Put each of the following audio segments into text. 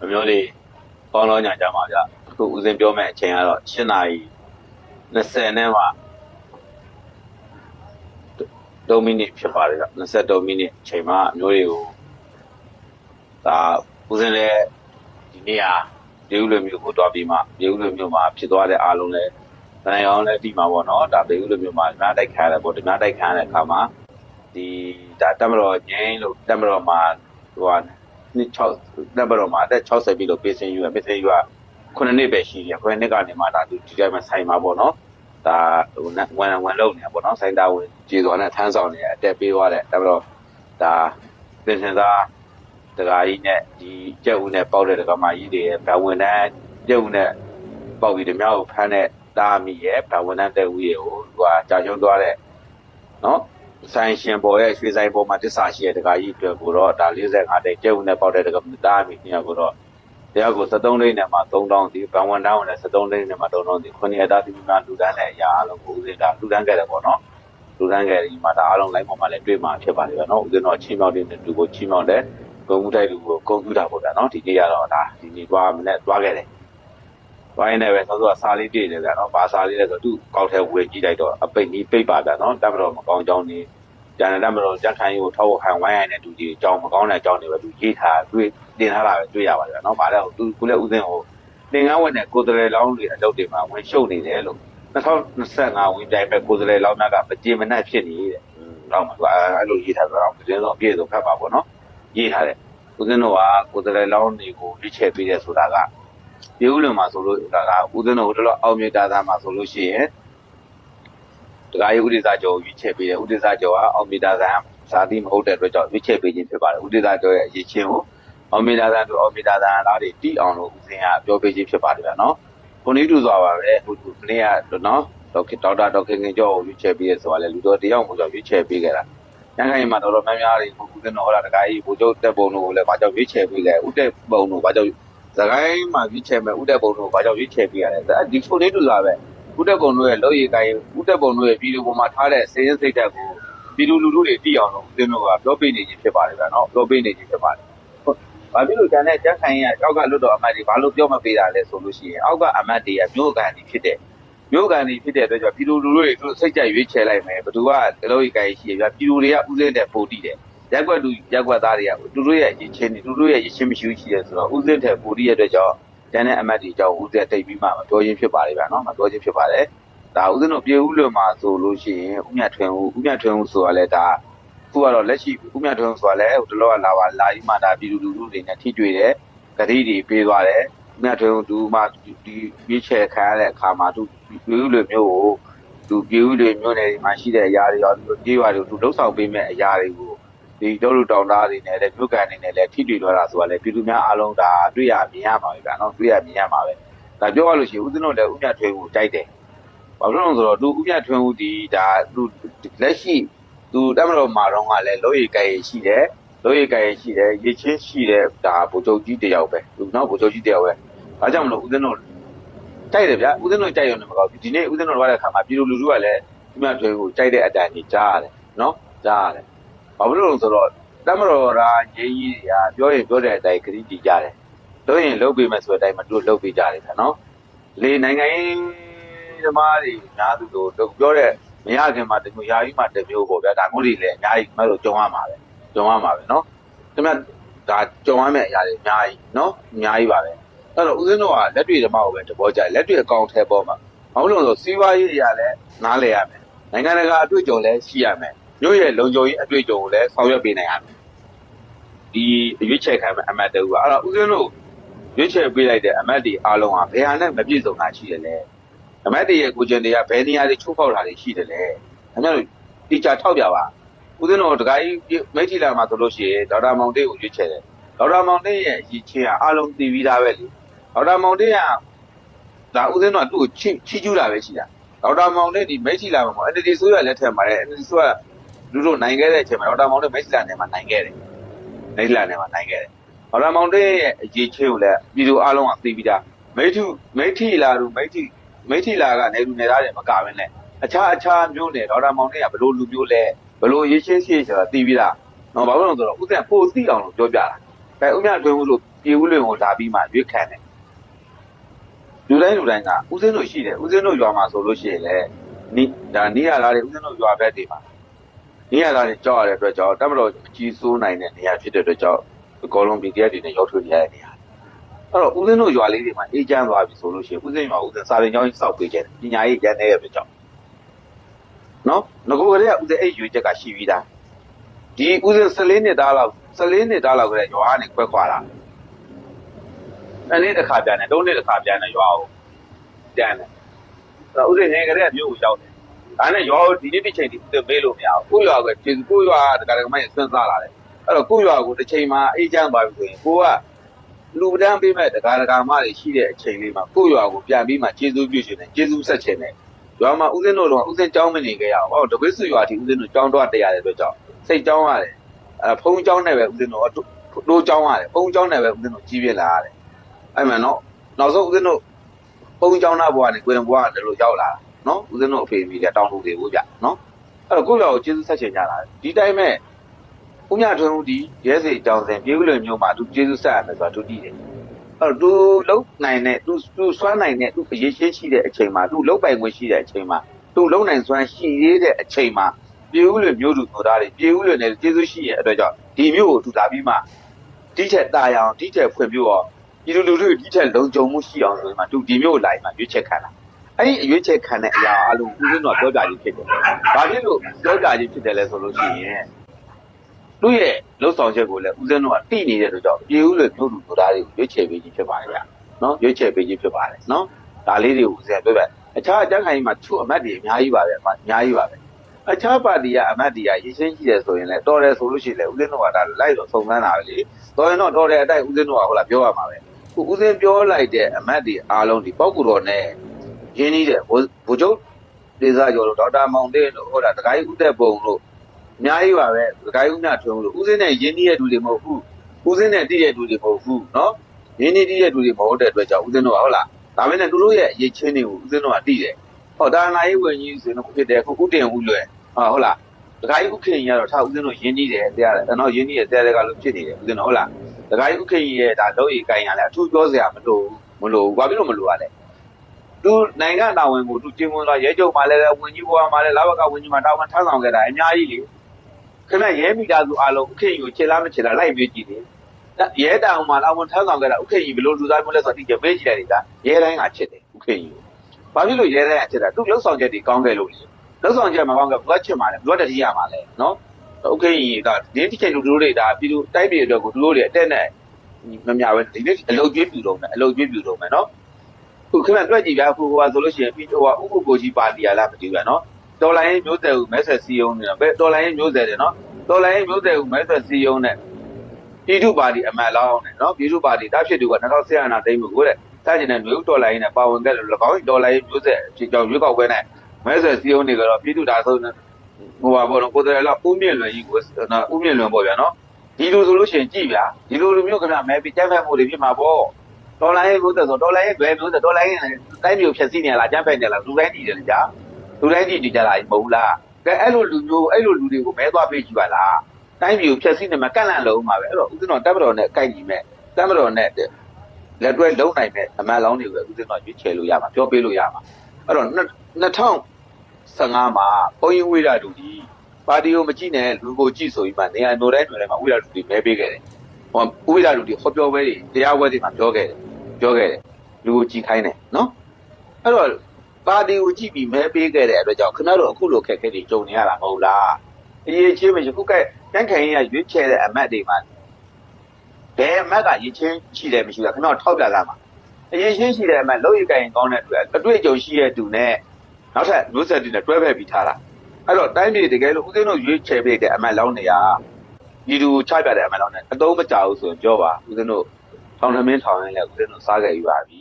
မမျိုးလေးပေါင်းလောညာကြမှာဗျအခုဦးစင်ပြောမဲ့အချိန်ကတော့8နာရီ20နဲ့မှ3မိနစ်ဖြစ်ပါတယ်ဗျ23မိနစ်အချိန်မှာအမျိုးတွေကိုဒါဦးစင်လည်းဒီနေ့ဟာဒေဦးလိုမျိုးကိုတွားပြီးမှဒေဦးလိုမျိုးမှာဖြစ်သွားတဲ့အားလုံးလည်းတန်ရောင်းလည်းဒီမှာပေါ့နော်ဒါဒေဦးလိုမျိုးမှာဓမြတိုက်ခါရတယ်ပေါ့ဓမြတိုက်ခါရတဲ့အခါမှာဒီဒါတမတော်ငင်းလို့တမတော်မှာဟိုဟာ နှစ်6တက်ဘတော်မှာအသက်60ပြီလို့ပေးစင်ယူရပေးစင်ယူရခုနှစ်နှစ်ပဲရှိတယ်ခုနှစ်နှစ်ကနေမှဒါသူဒီတိုင်းမှာဆိုင်မှာပေါ့နော်ဒါဟိုဝန်ဝန်လုံးနေပေါ့နော်ဆိုင်တာဝင်ကြည်တော်နဲ့ထမ်းဆောင်နေအတက်ပေးသွားတယ်တက်ဘတော်ဒါပင်စင်သားတကာကြီးနဲ့ဒီကြက်ဦးနဲ့ပေါက်တဲ့တကာမကြီးတွေရဲ့ဗဝန်တန်းကြက်ဦးနဲ့ပေါက်ပြီးတမြောက်ကိုဖမ်းတဲ့တာမီရဲ့ဗဝန်တန်းတဲ့ဦးရဲ့ကိုသူကကြာရှုံးသွားတဲ့နော် ဆိုင်ရှင်ပေါ်ရဲ့ရွှေဆိုင်ပေါ်မှာတစ္ဆာရှိတဲ့တကာကြီးအတွက်ကိုတော့ဒါ45တိတ်ကျုပ်နဲ့ပေါက်တဲ့တကမသားမိနေကိုတော့တရားကို73လိမ့်နဲ့မှ3000ဒီဘန်ဝန်တန်းဝင်နဲ့73လိမ့်နဲ့မှ3000ဒီခုနှစ်အသားဒီမှာလူတန်းနဲ့အရာအလုံးကိုဦးစင်ဒါလူတန်းခဲ့တယ်ပေါ့နော်လူတန်းခဲ့ဒီမှာဒါအလုံးလိုက်ပေါ်မှာလည်းတွေ့မှာဖြစ်ပါလိမ့်မယ်နော်ဦးစင်တော့ချင်းမြောက်တဲ့တူကိုချင်းမြောက်တဲ့ဂုံမှုတိုက်လူကိုဂုံပြတာပေါ့ဗျာနော်ဒီနေ့ကတော့ဒါဒီနေ့သွားမနဲ့သွားခဲ့တယ် ဝိုင်းနေပဲဆောစောစာလေးပြည့်တယ်ဗျာနော်ဘာစာလေးလဲဆိုသူ့ကောက်ထဲဝေကြည့်လိုက်တော့အပိတ်ကြီးပိတ်ပါဗျာနော်တပ်မတော်မကောင်းကြောင်းနေကျန်တဲ့မတော်ကြက်ခိုင်းကိုထောက်ခံဝိုင်းရိုင်းတဲ့သူကြီးအကြောင်းမကောင်းတဲ့အကြောင်းတွေပဲသူရေးထားတွေ့တင်ထားတာပဲတွေ့ရပါတယ်နော်။ဗါတော့သူကုလည်းဦးစင်းကိုသင်္ကန်းဝင်တဲ့ကိုယ်တရေလောင်းတွေအလုပ်တွေမှာဝင်ရှုပ်နေတယ်လို့2025ဝင်ပြိုင်ပဲကိုယ်တရေလောင်းများကမကြေမနက်ဖြစ်နေတဲ့။တော့မှသူအဲ့လိုရေးထားတော့တင်းတော့အပြည့်စုံဖတ်ပါပေါ့နော်။ရေးထားတယ်။ဦးစင်းတို့ကကိုယ်တရေလောင်းတွေကိုရွေးချယ်ပေးတယ်ဆိုတာက ဒီဦးလုံးမှာဆိုလို့ဒါကဦးစင်းတို့တို့အောင်မြတာသားမှာဆိုလို့ရှိရင်တကားရေးဥဒိစာကျော်ကိုရွေးချယ်ပေးတယ်ဥဒိစာကျော်ကအောင်မီတာဆန်စာတိမဟုတ်တဲ့အတွက်ကြောင့်ရွေးချယ်ပေးခြင်းဖြစ်ပါတယ်ဥဒိစာကျော်ရဲ့အရေးချင်းကိုအောင်မီတာဆန်တို့အောင်မီတာဆန်လားတွေတီးအောင်လို့ဦးစင်ကပြောပေးခြင်းဖြစ်ပါတယ်ဗျာနော်ခုနည်းတူစွာပါပဲဟိုဒီနေ့ကနော်ဒေါက်တာဒေါက်တာဒေါက်ခင်ခင်ကျော်ကိုရွေးချယ်ပေးရဆိုတာလေလူတော်တယောက်ကိုကြောင့်ရွေးချယ်ပေးခဲ့တာညခိုင်မှာတော်တော်များများတွေဦးစင်တော်ဟောတာတကားရေးဘူကျုပ်တက်ပုံတို့ကိုလည်းဘာကြောင့်ရွေးချယ်ပေးလဲဥတက်ပုံတို့ဘာကြောင့် စကိုင်းမှာရွေးချယ်မဲ့ဥတက်ပုံတို့ဘာကြောင့်ရွေးချယ်ပေးရလဲဒီခုနည်းတူစွာပဲဥတက်ပုံတို့ရဲ့လောက်ရည်ကိုင်းဥတက်ပုံတို့ရဲ့ပြည်သူပေါ်မှာထားတဲ့စေရင်စိတ်ဓာတ်ကိုပြည်သူလူထုတွေသိအောင်လို့ဦးဇင်းတို့ကပြောပေးနေခြင်းဖြစ်ပါတယ်ဗျာနော်ပြောပေးနေခြင်းဖြစ်ပါတယ်ဟုတ်ဘာဖြစ်လို့ကျန်တဲ့ကျန်းခိုင်ရအောက်ကလွတ်တော်အမတ်တွေဘာလို့ပြောမပေးတာလဲဆိုလို့ရှိရင်အောက်ကအမတ်တွေကမြို့ကန်တွေဖြစ်တဲ့မြို့ကန်တွေဖြစ်တဲ့အတွက်ကြောင့်ပြည်သူလူထုတွေသူစိတ်ကြိုက်ရွေးချယ်လိုက်မယ်ဘသူကလောက်ရည်ကိုင်းရှိရဗျာပြည်သူတွေကဦးစင်းတဲ့ပို့တည်တယ် ရက်ွက်သူရက်ွက်သားတွေကသူတို့ရဲ့ရည်ချင်းတွေသူတို့ရဲ့ရည်ချင်းမရှိဘူးရှိတယ်ဆိုတော့ဦးစင်းတဲ့ပို့တည်ရတဲ့အတွက်ကြောင့်ကျန်တဲ့အမတ်တွေကြောင့်ဦးစင်းတိတ်ပြီးမှမပြောချင်းဖြစ်ပါတယ်ဗျာနော်မပြောချင်းဖြစ်ပါတယ်ဒါဦးဇင်းတို့ပြေဦးလွန်မှာဆိုလို့ရှိရင်ဦးမြတ်ထွန်းဦးဦးမြတ်ထွန်းဦးဆိုတာလဲဒါခုကတော့လက်ရှိဦးမြတ်ထွန်းဆိုတာလဲဟိုတလောကလာပါလာပြီးမှဒါပြည်သူလူထုတွေနဲ့ထိတွေ့တယ်ဂတိတွေပေးသွားတယ်ဦးမြတ်ထွန်းသူမှဒီရွေးချယ်ခံရတဲ့အခါမှာသူပြေဦးလွန်မျိုးကိုသူပြေဦးလွန်မျိုးနယ်ဒီမှာရှိတဲ့အရာတွေရောသူပြေးရွာတွေသူလှုပ်ဆောင်ပေးမဲ့အရာတွေကို ဒီတို့လူတောင်သားတွေနဲ့လည်းမြို့ကန်တွေနဲ့လည်းထိတွေ့သွားတာဆိုတာလဲပြည်သူများအားလုံးဒါတွေ့ရမြင်ရမှာပဲဗျာနော်တွေ့ရမြင်ရမှာပဲဒါပြောရလို့ရှိရင်ဦးဇင်းတို့လည်းဦးမြတ်ထွန်းကိုကြိုက်တယ်ဘာလို့လဲဆိုတော့သူဥပြထွန်းဦးဒီဒါသူလက်ရှိသူတက်မတော်မာတော့ကလည်းလို့ရည်ကြိုင်ရှိတယ်လို့ရည်ကြိုင်ရှိတယ်ရည်ချင်းရှိတယ်ဒါဗိုလ်ချုပ်ကြီးတယောက်ပဲသူနောက်ဗိုလ်ချုပ်ကြီးတယောက်ပဲဒါကြောင့်မလို့ဦးဇင်းတို့တိုက်တယ်ဗျာဦးဇင်းတို့တိုက်ရုံနဲ့မကောက်ဘူးဒီနေ့ဦးဇင်းတို့သွားတဲ့အခါမှာပြည်သူလူထုကလည်းဥပြထွန်းကိုတိုက်တဲ့အတိုင်းကြီးကြားရတယ်နော်ကြားရတယ် ဘာဖြစ်လို့ဆိုတော့တမတော်ရာငြိမ်းကြီးရာပြောရင်ပြောတဲ့အတိုင်းခရီးတည်ကြတယ်တို့ရင်လုပ်ပေးမယ်ဆိုတဲ့အတိုင်းမတို့လုပ်ပေးကြတယ်ခါနော်လေနိုင်ငံရေးဓမ္မတွေများသူတို့တို့ပြောတဲ့မရခင်မှာတမျိုးယာယီမှာတမျိုးပေါ့ဗျာဒါမျိုးတွေလည်းအများကြီးမဟုတ်လို့ကြုံရမှာပဲကြုံရမှာပဲနော်တမဒါကြုံရမယ့်အရာတွေအများကြီးနော်အများကြီးပါပဲအဲ့တော့ဦးဇင်းတို့ကလက်တွေ့ဓမ္မကိုပဲတဘောကြလက်တွေ့အကောင့်ထဲပေါ်မှာမဟုတ်လို့ဆိုစီးပွားရေးတွေရလည်းနားလည်ရမယ်နိုင်ငံတကာအတွေ့အကြုံလည်းရှိရမယ် မြို့ရဲ့လုံခြုံရေးအတွေ့အကြုံကိုလည်းဆောင်ရွက်ပေးနိုင်ရမယ်ဒီရွေးချယ်ခံမဲ့အမတ်တူကအဲ့တော့ဦးဇင်းတို့ရွေးချယ်ပေးလိုက်တဲ့အမတ်တွေအားလုံးကဘယ်ဟာနဲ့မပြည့်စုံတာရှိတယ်လဲအမတ်တရရဲ့ကိုကျင်တွေကဘယ်နေရာတွေချိုးဖောက်တာတွေရှိတယ်လဲ။ခင်ဗျားတို့တီချာထောက်ပြပါ။ဦးဇင်းတော်တခါကြီးမိတ်ထီလာမှာဆိုလို့ရှိရင်ဒေါက်တာမောင်တေးကိုရွေးချယ်တယ်။ဒေါက်တာမောင်တေးရဲ့ရည်ချင်းကအလုံးသိပြီးသားပဲလေ။ဒေါက်တာမောင်တေးကဒါဦးဇင်းတော်ကသူ့ကိုချီချီကျူးတာပဲရှိတာ။ဒေါက်တာမောင်တေးဒီမိတ်ထီလာမှာ NLD ဆိုရလက်ထက်မှာတဲ့ NLD ဆိုရ လူတို့နိုင်ခဲ့တဲ့အချိန်မှာဒေါက်တာမောင်တေးမိတ်ထီလာနယ်မှာနိုင်ခဲ့တယ်။မိတ်ထီလာနယ်မှာနိုင်ခဲ့တယ်။ဒေါက်တာမောင်တေးရဲ့အရေးချင်းကိုလည်းပြည်သူအလုံးကသိပြီးသားမိတ်ထုမိတ်ထီလာတို့မိတ်ထီမိထီလာကနေလူနေသားတွေမကဘဲနဲ့အခြားအခြားမျိုးနဲ့ဒေါက်တာမောင်တွေကဘယ်လိုလူမျိုးလဲဘယ်လိုရေးချင်းရှိဆိုတာသိပြီးသားနော်ဘာလို့လဲဆိုတော့ဥစ္စာပိုသိအောင်လို့ပြောပြတာအဲဥမြထွင်းဦးလို့ပြည်ဦးလွင်ကိုလာပြီးမှရွေးခံတယ်လူတိုင်းလူတိုင်းကဦးစင်းတို့ရှိတယ်ဦးစင်းတို့ရွာမှာဆိုလို့ရှိရင်လေနိဒါနေရလာတယ်ဦးစင်းတို့ရွာဘက်တွေမှာ နေရလာတယ်ကြောက်ရတဲ့အတွက်ကြောင့်တမတော်အကြီးစိုးနိုင်တဲ့နေရာဖြစ်တဲ့အတွက်ကြောင့်အကောလုံးပြည်တရားတွေနဲ့ရောက်ထွေရတဲ့နေရာအဲ့တော့ဦးစင်းတို့ရွာလေးတွေမှာအေးချမ်းသွားပြီဆိုလို့ရှိရင်ဦးစင်းရွာဦးစင်းစာရင်ကျောင်းကြီးစောက်ပေးကြတယ်ပညာရေးကျန်တဲ့အတွက်ကြောင့်နော်ငကိုကလေးကဦးစင်းအဲ့ရွေချက်ကရှိပြီးသားဒီဦးစင်း14နှစ်သားလောက်14နှစ်သားလောက်ကလေးရွာကနေခွဲခွာလာအဲ့နေ့တစ်ခါပြန်တယ်သုံးနှစ်တစ်ခါပြန်တယ်ရွာကိုပြန်တယ်အဲ့တော့ဦးစင်းငယ်ကလေးကမြို့ကိုရောက်တယ် ဒါနဲ့ရွာကိုဒီနေ့တစ်ချိန်ဒီမေးလို့မရဘူးကိုရွာကကျေကိုရွာကတက္ကမကြီးစဉ်းစားလာတယ်အဲ့တော့ကိုရွာကိုတစ်ချိန်မှာအေးချမ်းပါပြီဆိုရင်ကိုကလူပဒန်းပေးမဲ့တက္ကရာကမတွေရှိတဲ့အချိန်လေးမှာကိုရွာကိုပြန်ပြီးမှကျေစုပြုရှင်တယ်ကျေစုဆက်ခြင်းတယ်ရွာမှာဥစဉ်တို့တော့ဥစဉ်ကြောင်းမနေခဲ့ရအောင်အော်တပိတ်စုရွာထိဥစဉ်တို့ကြောင်းတော့တရားတယ်အတွက်ကြောင့်စိတ်ကြောင်းရတယ်အဲဖုံးကြောင်းနဲ့ပဲဥစဉ်တို့တို့ကြောင်းရတယ်ဖုံးကြောင်းနဲ့ပဲဥစဉ်တို့ကြီးပြလာရတယ်အဲ့မှာနော်နောက်ဆုံးဥစဉ်တို့ဖုံးကြောင်းနာဘွားနဲ့ကိုရင်ဘွားကလည်းလို့ရောက်လာတာ နော်ဦးဇင်းတို့အဖေမိတဲ့တောင်းလို့တွေဘူးဗျနော်အဲ့တော့ကိုယ့်ရောက်ကိုကျေးဇူးဆက်ချင်ကြတာဒီတိုင်းမဲ့ဦးမြထွန်းဦးဒီရဲစိတ်တောင်းစဉ်ပြေဦးလွင်မျိုးမှာသူကျေးဇူးဆက်ရမယ်ဆိုတာသူတည်တယ်အဲ့တော့သူလုံနိုင်တဲ့သူသူစွမ်းနိုင်တဲ့သူအရေးရှင်းရှိတဲ့အချိန်မှာသူလုံပိုင်ခွင့်ရှိတဲ့အချိန်မှာသူလုံနိုင်စွမ်းရှိသေးတဲ့အချိန်မှာပြေဦးလွင်မျိုးသူတို့သားတွေပြေဦးလွင်နဲ့ကျေးဇူးရှိရဲ့အတွက်ကြောင့်ဒီမျိုးကိုသူလာပြီးမှဒီထက်တာရအောင်ဒီထက်ဖွင့်ပြအောင်ဒီလိုလူတွေဒီထက်လုံခြုံမှုရှိအောင်ဆိုရင်မှသူဒီမျိုးကိုလာပြီးမှရွေးချက်ခံတာ အဲ့ဒီအရွေးချက်ခံတဲ့အရာအလုံးဦးဇင်းတော်ပြောကြခြင်းဖြစ်တယ်။ဘာဖြစ်လို့ပြောကြခြင်းဖြစ်တယ်လဲဆိုလို့ရှိရင်သူ့ရဲ့လှုပ်ဆောင်ချက်ကိုလည်းဦးဇင်းတော်ကတိနေတဲ့အတွက်ကြောင့်ပြေဦးလွင်မျိုးသူတို့သားတွေကိုရွေးချယ်ပေးခြင်းဖြစ်ပါတယ်ဗျ။နော်ရွေးချယ်ပေးခြင်းဖြစ်ပါတယ်နော်။ဒါလေးတွေကိုဦးဇင်းပြောပြအခြားအကြမ်းခိုင်မှာသူ့အမတ်တွေအများကြီးပါပဲအများကြီးပါပဲ။အခြားပါတီကအမတ်တီကရည်ရှင်းရှိတယ်ဆိုရင်လည်းတော်တယ်ဆိုလို့ရှိရင်လည်းဦးဇင်းတို့ကဒါလိုက်တော့စုံစမ်းတာပဲလေတော်ရင်တော့တော်တယ်အတိုက်ဦးဇင်းတို့ကဟုတ်လားပြောရမှာပဲခုဦးဇင်းပြောလိုက်တဲ့အမတ်တီအားလုံးဒီပောက်ကူတော်နဲ့ ရင်းနှီးတဲ့ဗိုလ်ဗိုလ်ချုပ်ဒေသကျော်တို့ဒေါက်တာမောင်တေးတို့ဟုတ်လားတခိုင်းဦးသက်ပုံတို့အများကြီးပါပဲတခိုင်းဦးမြထွန်းတို့ဦးဇင်းနဲ့ရင်းနှီးတဲ့လူတွေမဟုတ်ဘူးဦးဇင်းနဲ့တည်တဲ့လူတွေမဟုတ်ဘူးနော်ရင်းနှီးတည်တဲ့လူတွေမဟုတ်တဲ့အတွက်ကြောင့်ဦးဇင်းတို့ကဟုတ်လားဒါပေမဲ့သူတို့ရဲ့အရေးချင်းတွေကိုဦးဇင်းတို့ကတည်တယ်ဟောဒါနိုင်ဝင်ကြီးဆိုရင်တော့ဖြစ်တယ်ခုဦးတင်ဦးလွယ်ဟာဟုတ်လားတခါကြီးဥခင်ကြီးကတော့ထားဦးဇင်းတို့ယင်းကြီးတယ်တရားတယ်တော့ယင်းကြီးရဲ့တရားတွေကလို့ဖြစ်နေတယ်ဦးဇင်းတို့ဟုတ်လားတခါကြီးဥခင်ကြီးရဲ့ဒါတော့ဤကိုင်ရလဲအထူးပြောစရာမလိုဘူးမလိုဘူးဘာဖြစ်လို့မလိုရလဲ သူနိုင်ငံတော်ဝင်ကိုသူကျင်းဝင်လာရဲချုပ်မှလည်းဝင်ကြီးဘဝမှလည်းလာဘကဝင်ကြီးမှတာဝန်ထမ်းဆောင်ခဲ့တာအများကြီးလေခဏရဲမိသားစုအလုံးအခင့်ယူခြေလားမခြေလားလိုက်ပြီးကြည့်တယ်ရဲတောင်မှလာဝန်ထမ်းဆောင်ခဲ့တာဥခေကြီးဘလို့လူသားမျိုးလဲဆိုတော့ဒီကြပေးကြည့်လိုက်တာရဲတိုင်းကချစ်တယ်ဥခေကြီးဘာဖြစ်လို့ရဲတိုင်းကချစ်တာသူလှုပ်ဆောင်ချက်တွေကောင်းခဲ့လို့လေလှုပ်ဆောင်ချက်မကောင်းခဲ့ဘုရားချစ်မှာလဲဘုရားတတိယမှာလဲနော်ဥခေကြီးကဒီတစ်ချက်လူတို့တွေဒါပြည်သူတိုက်ပြည်အတွက်ကိုသူတို့တွေအတက်နဲ့မမြပဲဒီနေ့အလုတ်ကျွေးပြူတော့မယ်အလုတ်ကျွေးပြူတော့မယ်နော် ခုခဏတွေ့ကြည့်ဗျာခုဟိုကဆိုလို့ရှိရင်ပြီးတော့ဥပကိုကြီးပါတီရလားမသိဘူးဗျာနော်တော်လိုင်းရင်မျိုးဆက်ဦးမဲဆက်စီယုံနေတော့ဘယ်တော်လိုင်းရင်မျိုးဆက်တယ်နော်တော်လိုင်းရင်မျိုးဆက်ဦးမဲဆက်စီယုံနဲ့ပြည်သူပါတီအမတ်လောင်းနဲ့နော်ပြည်သူပါတီတားဖြစ်သူက2010အာနာသိမ်းမှုကိုတဲ့စားကျင်တဲ့မျိုးတော်လိုင်းနဲ့ပါဝင်ခဲ့လို့၎င်းတော်လိုင်းမျိုးဆက်အကြောင်းရွေးကောက်ပွဲနဲ့မဲဆွယ်စည်းရုံးနေကြတော့ပြည်သူဒါဆုံးဟိုပါဘောတော့ကိုယ်တိုင်လာဦးမြင့်လွင်ကြီးကိုနော်ဦးမြင့်လွင်ပေါ့ဗျာနော်ဒီလိုဆိုလို့ရှိရင်ကြည်ဗျာဒီလိုလိုမျိုးခင်ဗျမဲပြီးတက်ဖက်မှုတွေဖြစ်မှာပေါ့ ဒေါ်လာရေးမျိုးသက်ဆိုဒေါ်လာရေးဘယ်မျိုးသက်ဒေါ်လာရေးတိုင်းမျိုးဖြည့်စည်းနေလားကြမ်းဖက်နေလားလူတိုင်းကြည့်တယ်ကြာလူတိုင်းကြည့်နေကြလားမဟုတ်လားကဲအဲ့လိုလူမျိုးအဲ့လိုလူတွေကိုမဲသွားပေးကြည့်ပါလားတိုင်းမျိုးဖြည့်စည်းနေမှာကန့်လန့်လုံးမှာပဲအဲ့တော့ဦးဇင်းတော်တပ်မတော်နဲ့အကိုက်ညီမဲ့တပ်မတော်နဲ့လက်တွဲလုံးနိုင်မဲ့အမတ်လောင်းတွေကိုဦးဇင်းတော်ရွေးချယ်လို့ရမှာပြောပေးလို့ရမှာအဲ့တော့2000 15မှာဘုံရင်ဝိရတူကြီးပါတီကိုမကြည့်နဲ့လူကိုကြည့်ဆိုပြီးမှနေရာမျိုးတိုင်းမျိုးတိုင်းမှာဝိရတူကြီးမဲပေးခဲ့တယ်။ဟောဝိရတူကြီးဟောပြောပွဲတွေတရားပွဲတွေမှာပြောခဲ့တယ်။ ပြောခဲ့တယ်လူကိုကြည့်ခိုင်းတယ်နော်။အဲ့တော့ပါတီကိုကြည့်ပြီးမဲပေးခဲ့တဲ့အတွက်ကြောင့်ခင်ဗျားတို့အခုလိုခက်ခဲတွေကြုံနေရတာမဟုတ်လား။အရေးချင်းမရှိခုကဲတန်းခိုင်ရရွေးချယ်တဲ့အမတ်တွေမှာဘယ်အမတ်ကရည်ချင်းရှိတယ်မရှိဘူးခင်ဗျားတို့ထောက်ပြလာမှာအရေးချင်းရှိတဲ့အမတ်လို့ရကြရင်ကောင်းတဲ့အတွက်အတွေ့အကြုံရှိတဲ့သူနဲ့နောက်ထပ်မျိုးဆက်တွေနဲ့တွဲဖက်ပြီးထားတာအဲ့တော့တိုင်းပြည်တကယ်လို့ဦးသိန်းတို့ရွေးချယ်ပေးတဲ့အမတ်လောင်းနေရဒီလူချပြတဲ့အမတ်လောင်းနေအတုံးမကြဘူးဆိုရင်ပြောပါဦးသိန်းတို့ ထောင်ထမင်းထောင်ရင်လည်းဦးသိန်းတို့စားခဲ့ယူပါပြီ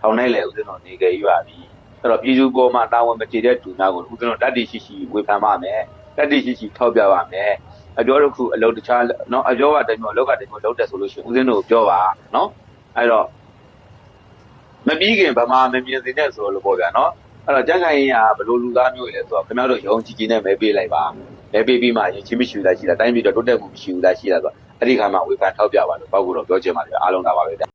ထောင်နိုင်လည်းဦးသိန်းတို့နေခဲ့ယူပါပြီအဲ့တော့ပြည်သူပေါ်မှာတာဝန်မကျေတဲ့ဒူနာကိုဦးသိန်းတို့တတ်တည်ရှိရှိဝေဖန်ပါမယ်တတ်တည်ရှိရှိထောက်ပြပါမယ်အပြောတစ်ခုအလုပ်တခြားเนาะအပြောကတမျိုးအလုပ်ကတမျိုးလုပ်တယ်ဆိုလို့ရှိရင်ဦးသိန်းတို့ပြောပါเนาะအဲ့တော့မပြီးခင်ဗမာမမြင်စင်တဲ့ဆိုလို့ပေါ့ဗျာเนาะ အဲ့တော့ကြက်ခိုင်ရင်ကဘယ်လိုလူသားမျိုးလဲဆိုတော့ခင်ဗျားတို့ယုံကြည်ကြည်နဲ့မဲပေးလိုက်ပါမဲပေးပြီးမှရင်ချင်းမရှိဘူးလားရှိလားတိုင်းပြည်တော့တိုးတက်မှုမရှိဘူးလားရှိလားဆိုတော့ အဲ့ဒီခါမှဝေဖန်ထောက်ပြပါလို့ပေါ့ကူတော့ပြောချင်ပါတယ်အားလုံးဒါပါပဲဗျ